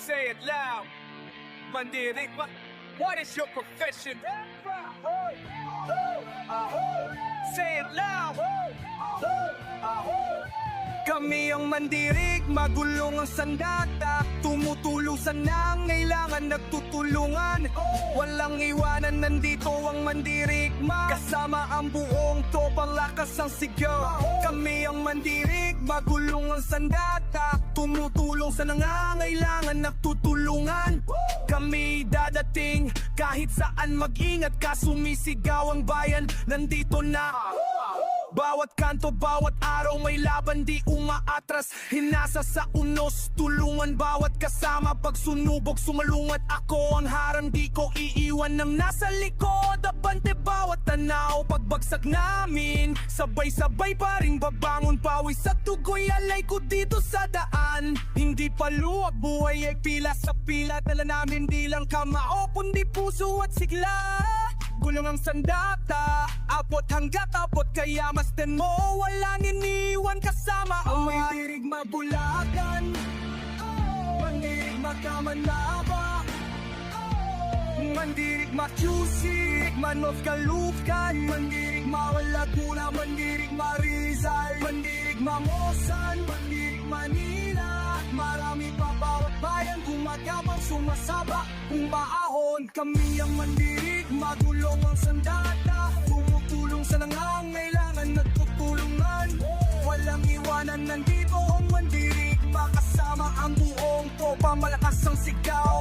say it loud. Mandirik, what, what is your profession? Say it loud. Kami ang mandirik, magulong ang sandata. Tumutulong sa nangailangan, nagtutulungan. Walang iwanan, nandito ang mandirik ma. Kasama ang buong topang lakas ang sigaw Kami ang mandirik, magulong ang sandata. Tumutulong sa nangangailangan, nagtutulungan. Kami dadating, kahit saan mag-ingat ka Sumisigaw ang bayan, nandito na bawat kanto, bawat araw may laban di umaatras. Hinasa sa unos, tulungan bawat kasama. Pag sunubok, sumalungat ako. Ang harang Di ko iiwan ng nasa likod. Abante bawat tanaw, pagbagsak namin. Sabay-sabay pa rin babangon Pawis sa tugoy, alay ko dito sa daan. Hindi paluwag, buhay ay pila sa pila. Dala namin di lang kamao, kundi puso at sigla. Gulong ang sandata Apot hanggat apot Kaya masdan mo. Walang iniwan kasama. May dirig mabulagan. Mandirig makamanaba Mandirig makyusik Manof kalukan. Mandirig mawalaguna Mandirig marizal. Mandirig mamosan. Mandirig manila. Marami pa bawat bayan. Gumagapang sumasaba. Kung maahon Kami ang mandirig tropa Malakas ang sigaw.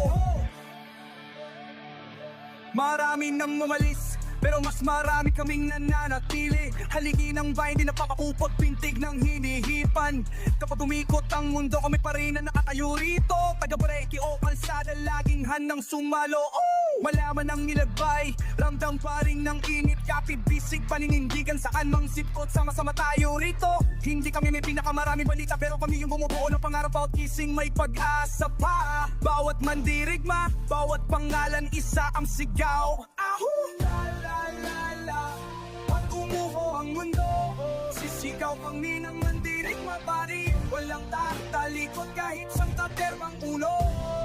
Marami nang mamalis pero mas marami kaming nananatili. Haligi ng bayan, di napapakupot Pintig ng hinihipan. Kapag umikot ang mundo, kami pa rin na nakatayo rito. Taga-breki o kalsada, laging handang sumalo. Oh! Malaman ang nilagay Ramdam pa rin ng init. Kapit bisig, paninindigan Saan mang sipot, sama-sama tayo rito. Hindi kami may pinakamaraming balita Pero kami yung bumubuo ng pangarap. Bawat kising may pag-asa pa. Bawat mandirigma Bawat pangalan, isa ang sigaw. Ahu! La la la la. Pag umuho ang mundo. Sisigaw kami ng mandirigma Pari Walang talikot kahit sang katermang ulo